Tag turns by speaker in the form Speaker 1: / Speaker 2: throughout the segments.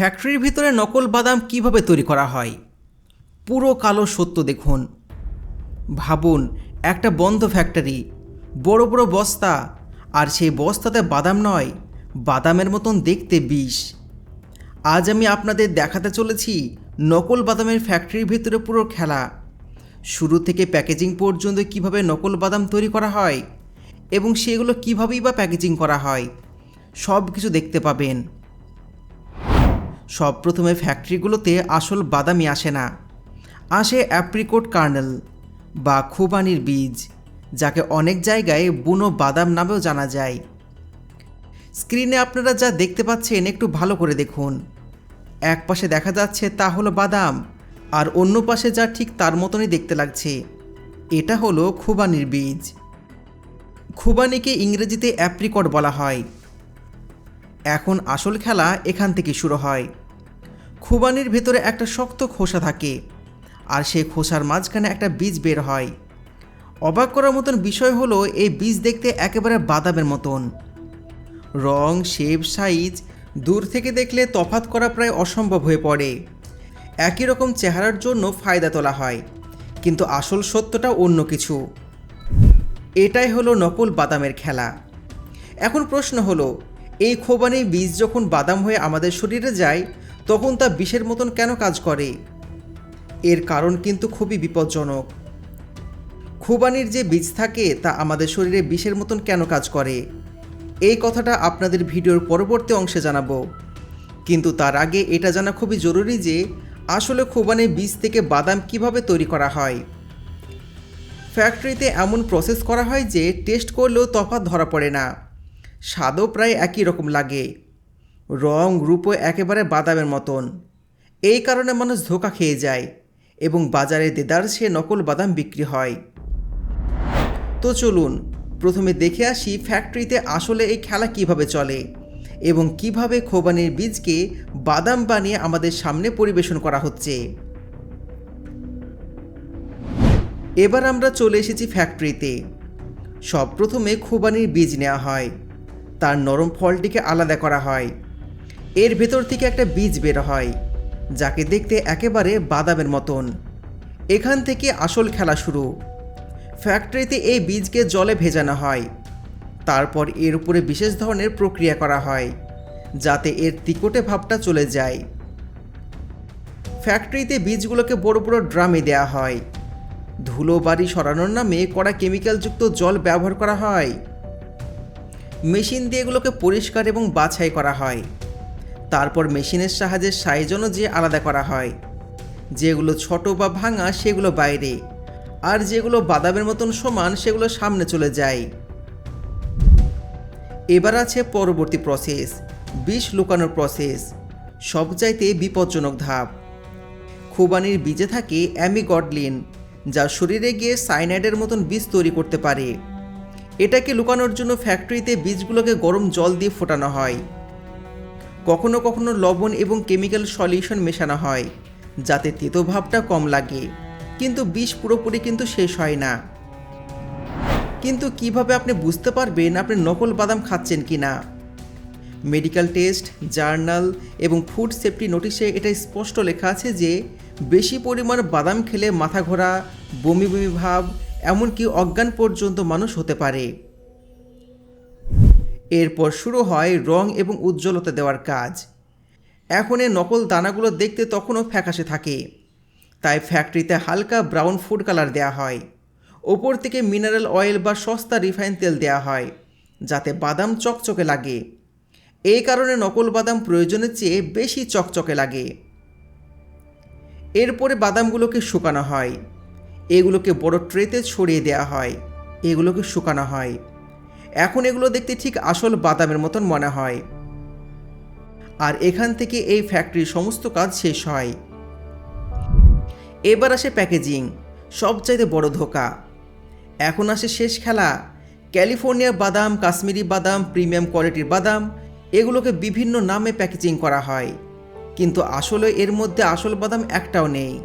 Speaker 1: ফ্যাক্টরির ভিতরে নকল বাদাম কীভাবে তৈরি করা হয়? পুরো কালো সত্য দেখুন। ভাবুন, একটা বন্ধ ফ্যাক্টরি, বড় বড় বস্তা, আর সেই বস্তাতে বাদাম নয়, বাদামের মতন দেখতে বিষ। আজ আমি আপনাদের দেখাতে চলেছি নকল বাদামের ফ্যাক্টরির ভিতরে পুরো খেলা। শুরু থেকে প্যাকেজিং পর্যন্ত কীভাবে নকল বাদাম তৈরি করা হয়, এবং সেগুলো কীভাবেই বা প্যাকেজিং করা হয় সব কিছু দেখতে পাবেন। সব প্রথমে ফ্যাক্টরিগুলোতে আসল বাদামই আসে না। আসে অ্যাপ্রিকোট কার্নেল বা খুবানির বীজ, যাকে অনেক জায়গায় বুনো বাদাম নামেও জানা যায়। স্ক্রিনে আপনারা যা দেখতে পাচ্ছেন একটু ভালো করে দেখুন। এক পাশে দেখা যাচ্ছে তা হলো বাদাম, আর অন্য পাশে যা ঠিক তার মতনই দেখতে লাগছে, এটা হলো খুবানির বীজ। খুবানিকে ইংরেজিতে অ্যাপ্রিকট বলা হয়। এখন আসল খেলা এখান থেকে শুরু হয়। খুবানির ভেতরে একটা শক্ত খোসা থাকে আর সেই খোসার মাঝখানে একটা বীজ বের হয়। অবাক করার মতন বিষয় হলো এই বীজ দেখতে একেবারে বাদামের মতন। রং, শেপ, সাইজ দূর থেকে দেখলে তফাত করা প্রায় অসম্ভব হয়ে পড়ে। একই রকম চেহারার জন্য ফায়দা তোলা হয়, কিন্তু আসল সত্যটা অন্য কিছু। এটাই হলো নকল বাদামের খেলা। এখন প্রশ্ন হলো, এই খোবানি বীজ যখন বাদাম হয়ে আমাদের শরীরে যায় তখন তা বিষের মতন কেন কাজ করে? এর কারণ কিন্তু খুবই বিপজ্জনক। খুবানির যে বীজ থাকে তা আমাদের শরীরে বিষের মতন কেন কাজ করে? এই কথাটা আপনাদের ভিডিওর পরবর্তী অংশে জানাব। কিন্তু তার আগে এটা জানা খুবই জরুরি যে, আসলে খুবানি বীজ থেকে বাদাম কীভাবে তৈরি করা হয়? ফ্যাক্টরিতে এমন প্রসেস করা হয় যে, টেস্ট করলেও তফাৎ ধরা পড়ে না। স্বাদও প্রায় একই রকম লাগে। রং রূপও একেবারে বাদামের মতন। এই কারণে মানুষ ধোকা খেয়ে যায় এবং বাজারে দেদার সে নকল বাদাম বিক্রি হয়। তো চলুন, প্রথমে দেখে আসি ফ্যাক্টরিতে আসলে এই খেলা কীভাবে চলে এবং কীভাবে খোবানির বীজকে বাদাম বানিয়ে আমাদের সামনে পরিবেশন করা হচ্ছে। এবার আমরা চলে এসেছি ফ্যাক্টরিতে সব প্রথমে খুবানির বীজ নেওয়া হয়। তার নরম ফলটিকে আলাদা করা হয়। এর ভেতর থেকে একটা বীজ বের হয়, যাকে দেখতে একেবারে বাদামের মতন। এখান থেকে আসল খেলা শুরু। ফ্যাক্টরিতে এই বীজকে জলে ভেজানো হয়। তারপর এর উপরে বিশেষ ধরনের প্রক্রিয়া করা হয়, যাতে এর তিকটে ভাবটা চলে যায়। ফ্যাক্টরিতে বীজগুলোকে বড় বড় ড্রামে দেওয়া হয়। ধুলো বাড়ি সরানোর নামে কড়া কেমিক্যালযুক্ত জল ব্যবহার করা হয়। মেশিন দিয়ে এগুলোকে পরিষ্কার এবং বাছাই করা হয়। তারপর মেশিনের সাহায্যে সাইজ অনুযায়ী আলাদা করা হয়। যেগুলো ছোট বা ভাঙা, সেগুলো বাইরে। আর যেগুলো বাদামের মতন সমান, সেগুলো সামনে চলে যায়। এবার আছে পরবর্তী প্রসেস বিষ লুকানোর প্রসেস সবচাইতে বিপজ্জনক ধাপ। খুবানির বীজে থাকে অ্যামিগডলিন, যা শরীরে গিয়ে সাইনাইডের মতন বীজ তৈরি করতে পারে। এটাকে লুকানোর জন্য ফ্যাক্টরিতে বীজগুলোকে গরম জল দিয়ে ফোটানো হয়। কখনো কখনো লবণ এবং কেমিক্যাল সলিউশন মেশানো হয়, যাতে তেতো ভাবটা কম লাগে। কিন্তু বিষ পুরোপুরি কিন্তু শেষ হয় না। কিন্তু কীভাবে আপনি বুঝতে পারবেন আপনি নকল বাদাম খাচ্ছেন কি না মেডিকেল টেস্ট, জার্নাল এবং ফুড সেফটি নোটিশে এটা স্পষ্ট লেখা আছে যে, বেশি পরিমাণ বাদাম খেলে মাথা ঘোরা, বমি বমি ভাব, এমনকি অজ্ঞান পর্যন্ত মানুষ হতে পারে। এরপর শুরু হয় রং এবং উজ্জ্বলতা দেওয়ার কাজ। এখন এই নকল দানাগুলো দেখতে তখনও ফ্যাকাশে থাকে। তাই ফ্যাক্টরিতে হালকা ব্রাউন ফুড কালার দেওয়া হয়। ওপর থেকে মিনারেল অয়েল বা সস্তা রিফাইন তেল দেওয়া হয়, যাতে বাদাম চকচকে লাগে। এই কারণে নকল বাদাম প্রয়োজনের চেয়ে বেশি চকচকে লাগে। এরপরে বাদামগুলোকে শুকানো হয়। এগুলোকে বড় ট্রেতে ছড়িয়ে দেওয়া হয়। এগুলোকে শুকানো হয়। এখন এগুলো দেখতে ঠিক আসল বাদামের মতন মনে হয়। আর এখান থেকে এই ফ্যাক্টরির সমস্ত কাজ শেষ হয়। এবার আসে প্যাকেজিং সবচাইতে বড় ধোকা। এখন আসে শেষ খেলা। ক্যালিফোর্নিয়া বাদাম, কাশ্মীরি বাদাম, প্রিমিয়াম কোয়ালিটির বাদাম, এগুলোকে বিভিন্ন নামে প্যাকেজিং করা হয়। কিন্তু আসলে এর মধ্যে আসল বাদাম একটাও নেই।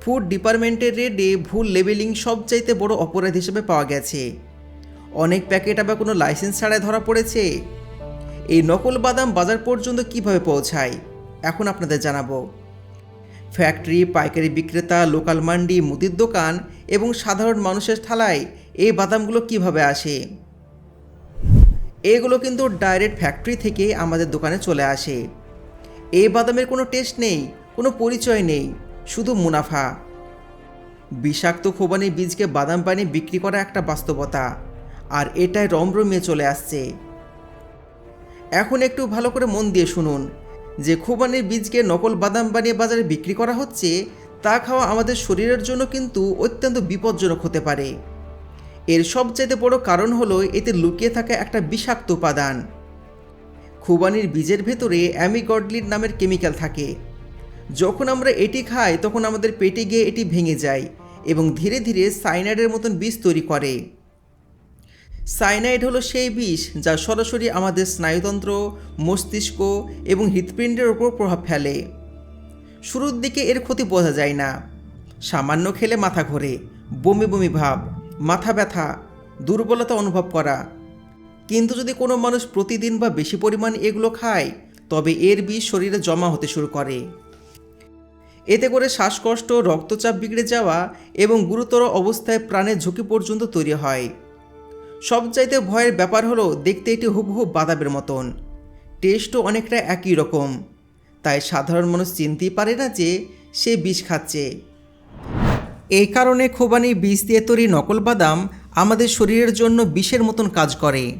Speaker 1: ফুড ডিপার্টমেন্টের রেডে ভুল লেবেলিং সবচাইতে বড় অপরাধ হিসেবে পাওয়া গেছে। অনেক প্যাকেট আবার কোনো লাইসেন্স ছাড়াই ধরা পড়েছে? এই নকল বাদাম বাজার পর্যন্ত কীভাবে পৌঁছায়? এখন আপনাদের জানাব। ফ্যাক্টরি, পাইকারি বিক্রেতা, লোকাল মান্ডি, মুদির দোকান এবং সাধারণ মানুষের থালায় এই বাদামগুলো কীভাবে আসে? এগুলো কিন্তু ডাইরেক্ট ফ্যাক্টরি থেকে আমাদের দোকানে চলে আসে। এই বাদামের কোনো টেস্ট নেই, কোনো পরিচয় নেই, শুধু মুনাফা। বিষাক্ত খোবানি বীজকে বাদাম পানি বিক্রি করা একটা বাস্তবতা। আর এটাই রমরমিয়ে চলে আসছে। এখন একটু ভালো করে মন দিয়ে শুনুন, যে খোবানির বীজকে নকল বাদাম বানিয়ে বাজারে বিক্রি করা হচ্ছে, তা খাওয়া আমাদের শরীরের জন্য কিন্তু অত্যন্ত বিপজ্জনক হতে পারে। এর সবচাইতে বড় কারণ হলো এতে লুকিয়ে থাকা একটা বিষাক্ত উপাদান। খুবানির বীজের ভেতরে অ্যামিগডলিন নামের কেমিক্যাল থাকে। যখন আমরা এটি খাই, তখন আমাদের পেটে গিয়ে এটি ভেঙে যায় এবং ধীরে ধীরে সাইনাইডের মতন বীজ তৈরি করে। সাইনাইড হলো সেই বিষ যা সরাসরি আমাদের স্নায়ুতন্ত্র, মস্তিষ্ক এবং হৃৎপিণ্ডের ওপর প্রভাব ফেলে। শুরুর দিকে এর ক্ষতি বোঝা যায় না। সামান্য খেলে মাথা ঘোরে, বমি বমি ভাব, মাথা ব্যথা, দুর্বলতা অনুভব করা। কিন্তু যদি কোনো মানুষ প্রতিদিন বা বেশি পরিমাণ এগুলো খায়, তবে এর বিষ শরীরে জমা হতে শুরু করে। এতে করে শ্বাসকষ্ট, রক্তচাপ বিগড়ে যাওয়া এবং গুরুতর অবস্থায় প্রাণের ঝুঁকি পর্যন্ত তৈরি হয়। সবচাইতে ভয়ের ব্যাপার হলো দেখতে এটি হুবহু বাদামের মতন। টেস্টও অনেকটা একই রকম। তাই সাধারণ মানুষ চিনতেই পারে না যে সে বিষ খাচ্ছে। এই কারণে খোবানি বীজ দিয়ে তৈরি নকল বাদাম আমাদের শরীরের জন্য বিষের মতন কাজ করে।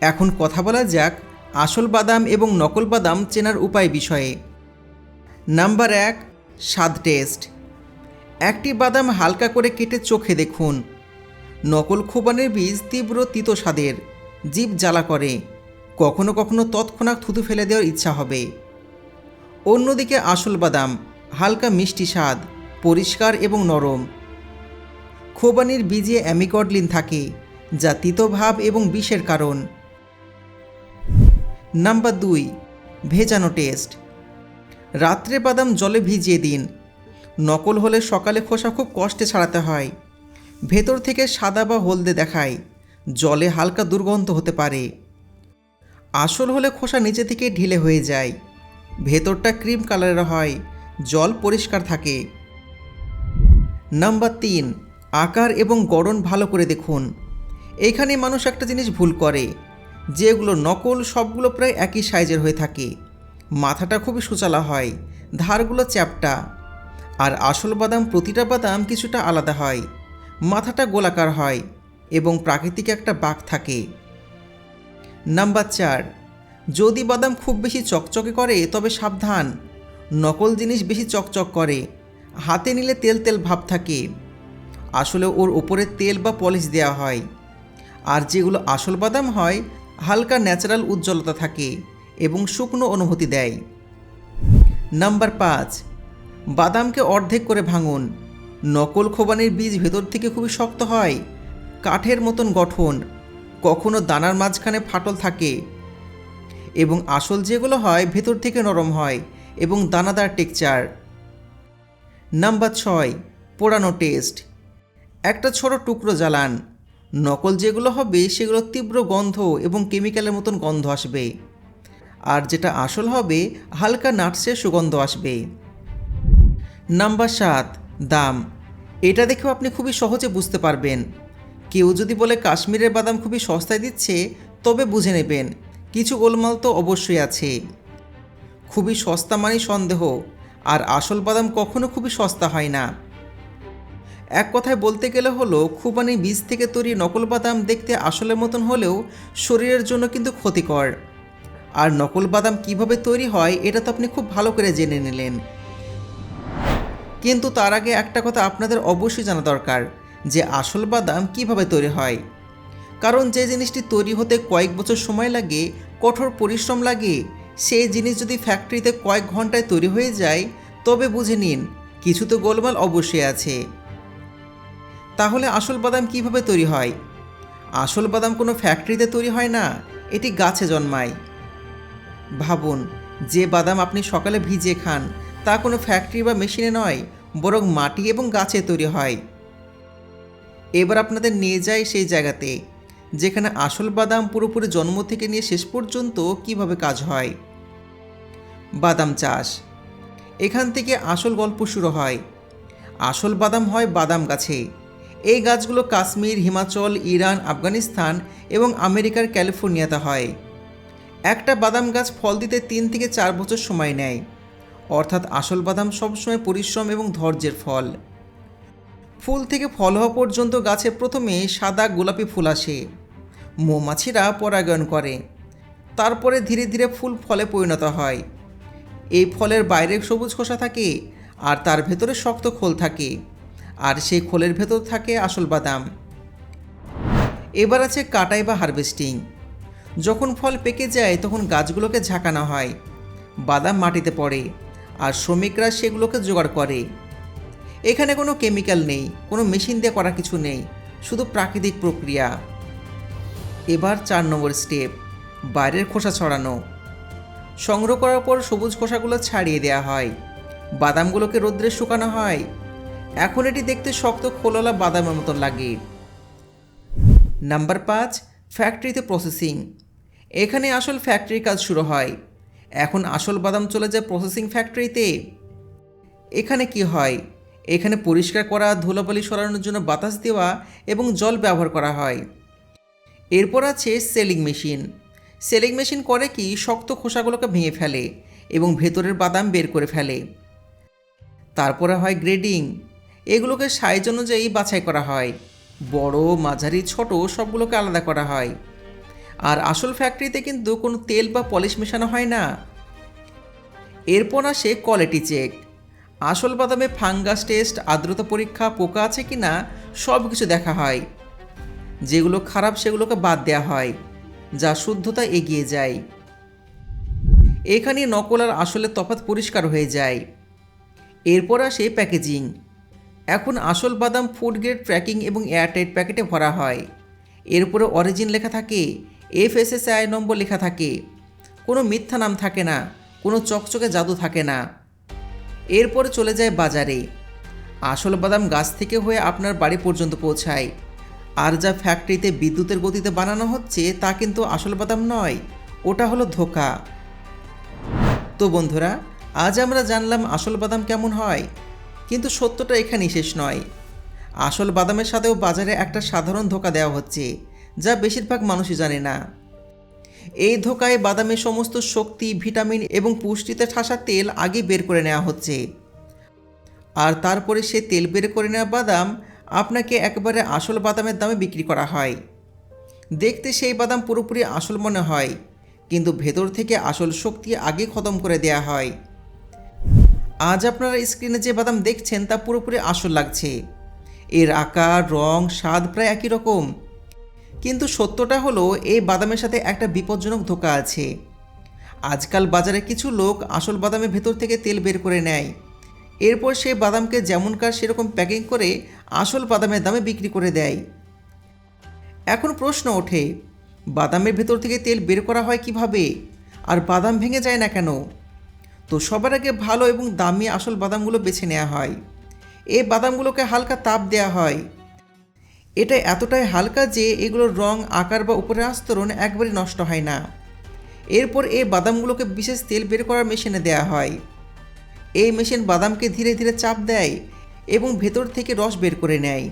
Speaker 1: এখন কথা বলা যাক আসল বাদাম এবং নকল বাদাম চেনার উপায় বিষয়ে। নাম্বার এক, স্বাদ টেস্ট। একটি বাদাম হালকা করে কেটে চোখে দেখুন। নকল খোবানের বীজ তীব্র তিতো স্বাদের জীব জ্বালা করে। কখনো কখনো তৎক্ষণাৎ থুতু ফেলে দেওয়ার ইচ্ছা হবে। অন্যদিকে আসল বাদাম, হালকা মিষ্টি স্বাদ, পরিষ্কার এবং নরম। খোবানির বীজে অ্যামিকডলিন থাকে, যা তিতভাব এবং বিষের কারণ। নাম্বার দুই, ভেজানো টেস্ট। রাত্রে বাদাম জলে ভিজিয়ে দিন। নকল হলে সকালে খোসা খুব কষ্টে ছাড়াতে হয়। ভেতর থেকে সাদা বা হলদে দেখায়। জলে হালকা দুর্গন্ধ হতে পারে। আসল হলে খোসা নিচে থেকে ঢিলে হয়ে যায়। ভেতরটা ক্রিম কালারের হয়। জল পরিষ্কার থাকে। নাম্বার তিন, আকার এবং গড়ন ভালো করে দেখুন। এখানে মানুষ একটা জিনিস ভুল করে যেগুলো নকল, সবগুলো প্রায় একই সাইজের হয়ে থাকে। মাথাটা খুবই সুচালা হয়, ধারগুলো চ্যাপটা। আর আসল বাদাম, প্রতিটা বাদাম কিছুটা আলাদা হয়। মাথাটা গোলাকার হয় এবং প্রাকৃতিক একটা বাঘ থাকে। নাম্বার চার, যদি বাদাম খুব বেশি চকচকে করে, তবে সাবধান। নকল জিনিস বেশি চকচক করে। হাতে নিলে তেল তেল ভাব থাকে। আসলে ওর ওপরে তেল বা পলিশ দেওয়া হয়। আর যেগুলো আসল বাদাম হয়, হালকা ন্যাচারাল উজ্জ্বলতা থাকে এবং শুকনো অনুভূতি দেয়। নাম্বার পাঁচ, বাদামকে অর্ধেক করে ভাঙুন। নকল খোবানির বীজ ভেতর থেকে খুবই শক্ত হয়। কাঠের মতন গঠন। কখনো দানার মাঝখানে ফাটল থাকে। এবং আসল যেগুলো হয় ভেতর থেকে নরম হয় এবং দানাদার টেকচার নাম্বার ছয়, পোড়ানো টেস্ট। একটা ছোট টুকরো জ্বালান। নকল যেগুলো হবে সেগুলো তীব্র গন্ধ এবং কেমিক্যালের মতন গন্ধ আসবে। আর যেটা আসল হবে, হালকা নাটসের সুগন্ধ আসবে। নাম্বার সাত দাম। এটা দেখেও আপনি খুবই সহজে বুঝতে পারবেন। কেউ যদি বলে কাশ্মীরের বাদাম খুবই সস্তায় দিচ্ছে, তবে বুঝে নেবেন, কিছু গোলমাল তো অবশ্যই আছে। খুবই সস্তা মানে সন্দেহ, আর আসল বাদাম কখনো খুবই সস্তা হয় না। এক কথায় বলতে গেলে হলো, খুবানি বীজ থেকে তৈরি নকল বাদাম দেখতে আসলের মতন হলেও শরীরের জন্য কিন্তু ক্ষতিকর। আর নকল বাদাম কীভাবে তৈরি হয়, এটা তো আপনি খুব ভালো করে জেনে নিলেন। কিন্তু তার আগে একটা কথা আপনাদের অবশ্যই জানা দরকার, যে আসল বাদাম কীভাবে তৈরি হয়। কারণ যে জিনিসটি তৈরি হতে কয়েক বছর সময় লাগে, কঠোর পরিশ্রম লাগে, সেই জিনিস যদি ফ্যাক্টরিতে কয়েক ঘন্টায় তৈরি হয়ে যায়, তবে বুঝে নিন, কিছু তো গোলমাল অবশ্যই আছে। তাহলে আসল বাদাম কীভাবে তৈরি হয়? আসল বাদাম কোনো ফ্যাক্টরিতে তৈরি হয় না, এটি গাছে জন্মায়। ভাবুন, যে বাদাম আপনি সকালে ভিজিয়ে খান তা কোনো ফ্যাক্টরি বা মেশিনে নয়, বরং মাটি এবং গাছে তৈরি হয়। এবার আপনাদের নিয়ে যাই সেই জায়গাতে, যেখানে আসল বাদাম পুরোপুরি জন্ম থেকে নিয়ে শেষ পর্যন্ত কীভাবে কাজ হয়। বাদাম চাষ। এখান থেকে আসল গল্প শুরু হয়। আসল বাদাম হয় বাদাম গাছে। এই গাছগুলো কাশ্মীর, হিমাচল, ইরান, আফগানিস্তান এবং আমেরিকার ক্যালিফোর্নিয়াতে হয়। একটা বাদাম গাছ ফল দিতে তিন থেকে চার বছর সময় নেয়। অর্থাৎ আসল বাদাম সবসময় পরিশ্রম এবং ধৈর্যের ফল। ফুল থেকে ফল হওয়া পর্যন্ত গাছে প্রথমে সাদা গোলাপি ফুল আসে। মৌমাছিরা পরাগায়ন করে। তারপরে ধীরে ধীরে ফুল ফলে পরিণত হয়। এই ফলের বাইরে সবুজ খোসা থাকে আর তার ভেতরে শক্ত খোল থাকে। আর সেই খোলের ভেতর থাকে আসল বাদাম। এবার আছে কাটাই বা হারভেস্টিং। যখন ফল পেকে যায় তখন গাছগুলোকে ঝাঁকানো হয়। বাদাম মাটিতে পড়ে। আর শ্রমিকরা সেগুলোকে জোগাড় করে। এখানে কোনো কেমিক্যাল নেই, কোনো মেশিন দিয়ে করা কিছু নেই, শুধু প্রাকৃতিক প্রক্রিয়া। এবার চার নম্বর স্টেপ, বাইরের খোসা ছড়ানো। সংগ্রহ করার পর সবুজ খোসাগুলো ছাড়িয়ে দেওয়া হয়। বাদামগুলোকে রোদ্রে শুকানো হয়। এখন এটি দেখতে শক্ত, খোললা বাদামের মতো লাগে। নাম্বার পাঁচ, ফ্যাক্টরিতে প্রসেসিং। এখানে আসল ফ্যাক্টরির কাজ শুরু হয়। এখন আসল বাদাম চলে যায় প্রসেসিং ফ্যাক্টরিতে এখানে কি হয়? এখানে পরিষ্কার করা, ধুলোবালি সরানোর জন্য বাতাস দেওয়া এবং জল ব্যবহার করা হয়। এরপর আছে সেলিং মেশিন সেলিং মেশিন করে কি শক্ত খোসাগুলোকে ভেঙে ফেলে এবং ভেতরের বাদাম বের করে ফেলে। তারপরে হয় গ্রেডিং এগুলোকে সাইজ অনুযায়ী বাছাই করা হয়। বড়, মাঝারি, ছোট সবগুলোকে আলাদা করা হয়। আর আসল ফ্যাক্টরিতে কিন্তু কোনো তেল বা পলিশ মেশানো হয় না। এরপর আসে কোয়ালিটি চেক আসল বাদামে ফাঙ্গাস টেস্ট আর্দ্রতা পরীক্ষা, পোকা আছে কি না সব কিছু দেখা হয়। যেগুলো খারাপ সেগুলোকে বাদ দেওয়া হয়, যা শুদ্ধতা এগিয়ে যায়। এখানে নকল আর আসলে তফাৎ পরিষ্কার হয়ে যায়। এরপর আসে প্যাকেজিং এখন আসল বাদাম ফুড গ্রেড প্যাকিং এবং এয়ারটাইট প্যাকেটে ভরা হয়। এরপরে অরিজিন লেখা থাকে এফএসএসআই নম্বর লেখা থাকে। কোনো মিথ্যা নাম থাকে না, কোনো চকচকে জাদু থাকে না। এরপরে চলে যায় বাজারে। আসল বাদাম গাছ থেকে হয়ে আপনার বাড়ি পর্যন্ত পৌঁছায়। আর যা ফ্যাক্টরিতে বিদ্যুতের গতিতে বানানো হচ্ছে, তা কিন্তু আসল বাদাম নয়, ওটা হলো ধোকা। তো বন্ধুরা, আজ আমরা জানলাম আসল বাদাম কেমন হয়, কিন্তু সত্যটা এখানেই শেষ নয়। আসল বাদামের সাথেও বাজারে একটা সাধারণ ধোকা দেওয়া হচ্ছে। যা বেশিরভাগ মানুষই জানে না। এই ধোকায় বাদামের সমস্ত শক্তি, ভিটামিন এবং পুষ্টিতে ঠাসা তেল আগে বের করে নেওয়া হচ্ছে। আর তারপরে সে তেল বের করে নেওয়া বাদাম আপনাকে একবারে আসল বাদামের দামে বিক্রি করা হয়। দেখতে সেই বাদাম পুরোপুরি আসল মনে হয়, কিন্তু ভেতর থেকে আসল শক্তি আগে খতম করে দেয়া হয়। আজ আপনারা স্ক্রিনে যে বাদাম দেখছেন তা পুরোপুরি আসল লাগছে। এর আকার, রং, স্বাদ প্রায় একই রকম। কিন্তু সত্যটা হলো, এই বাদামের সাথে একটা বিপজ্জনক ধোকা আছে। আজকাল বাজারে কিছু লোক আসল বাদামের ভেতর থেকে তেল বের করে নেয়। এরপর সেই বাদামকে যেমনকার সেরকম প্যাকিং করে আসল বাদামের দামে বিক্রি করে দেয়। এখন প্রশ্ন ওঠে, বাদামের ভেতর থেকে তেল বের করা হয় কীভাবে? আর বাদাম ভেঙে যায় না কেন? তো সবার আগে ভালো এবং দামি আসল বাদামগুলো বেছে নেওয়া হয়। এই বাদামগুলোকে হালকা তাপ দেওয়া হয়। এটা এতটাই হালকা যে এগুলোর রং, আকার বা উপরের আস্তরণ একবারই নষ্ট হয় না। এরপর এই বাদামগুলোকে বিশেষ তেল বের করার মেশিনে দেওয়া হয়। এই মেশিন বাদামকে ধীরে ধীরে চাপ দেয় এবং ভেতর থেকে রস বের করে নেয়।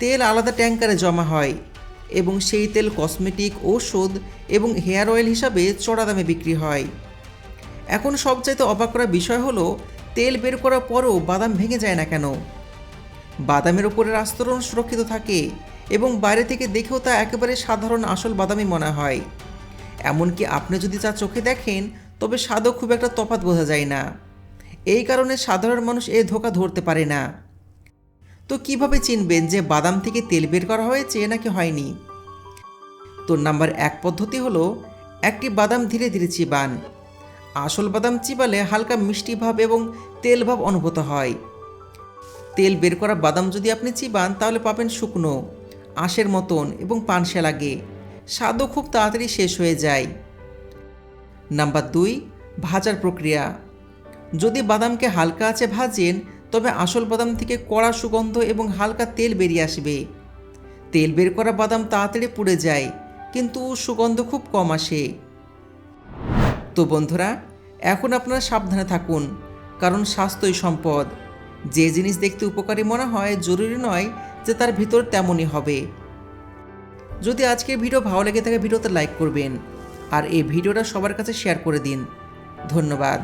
Speaker 1: তেল আলাদা ট্যাঙ্কারে জমা হয় এবং সেই তেল কসমেটিক, ঔষধ এবং হেয়ার অয়েল হিসাবে চড়া দামে বিক্রি হয়। এখন সবচাইতে অবাক করা বিষয় হলো, তেল বের করার পরও বাদাম ভেঙে যায় না কেন? বাদামের উপরের আস্তরণ সুরক্ষিত থাকে এবং বাইরে থেকে দেখেও তা একেবারে সাধারণ আসল বাদামই মনে হয়। এমনকি আপনি যদি তা চোখে দেখেন, তবে স্বাদও খুব একটা তফাৎ বোঝা যায় না। এই কারণে সাধারণ মানুষ এ ধোকা ধরতে পারে না। তো কীভাবে চিনবেন যে বাদাম থেকে তেল বের করা হয়েছে নাকি হয়নি? তো নাম্বার এক পদ্ধতি হলো, একটি বাদাম ধীরে ধীরে চিবান। আসল বাদাম চিবালে হালকা মিষ্টি ভাব এবং তেল ভাব অনুভূত হয়। তেল বের করা বাদাম যদি আপনি চিবান, তাহলে পাবেন শুকনো, আঁশের মতন এবং পানসে লাগে। স্বাদও খুব তাড়াতাড়ি শেষ হয়ে যায়। নাম্বার দুই, ভাজার প্রক্রিয়া। যদি বাদামকে হালকা আছে ভাজেন, তবে আসল বাদাম থেকে কড়া সুগন্ধ এবং হালকা তেল বেরিয়ে আসবে। তেল বের করা বাদাম তাড়াতাড়ি পুড়ে যায়, কিন্তু সুগন্ধ খুব কম আসে। তো বন্ধুরা, এখন আপনারা সাবধানে থাকুন, কারণ স্বাস্থ্যই সম্পদ। যে জিনিস দেখতে উপকারী মনে হয়, জরুরি নয় যে তার ভিতর তেমনই হবে। যদি আজকের ভিডিও ভালো লেগে থাকে, ভিডিওতে লাইক করবেন। আর এই ভিডিওটা সবার কাছে শেয়ার করে দিন। ধন্যবাদ।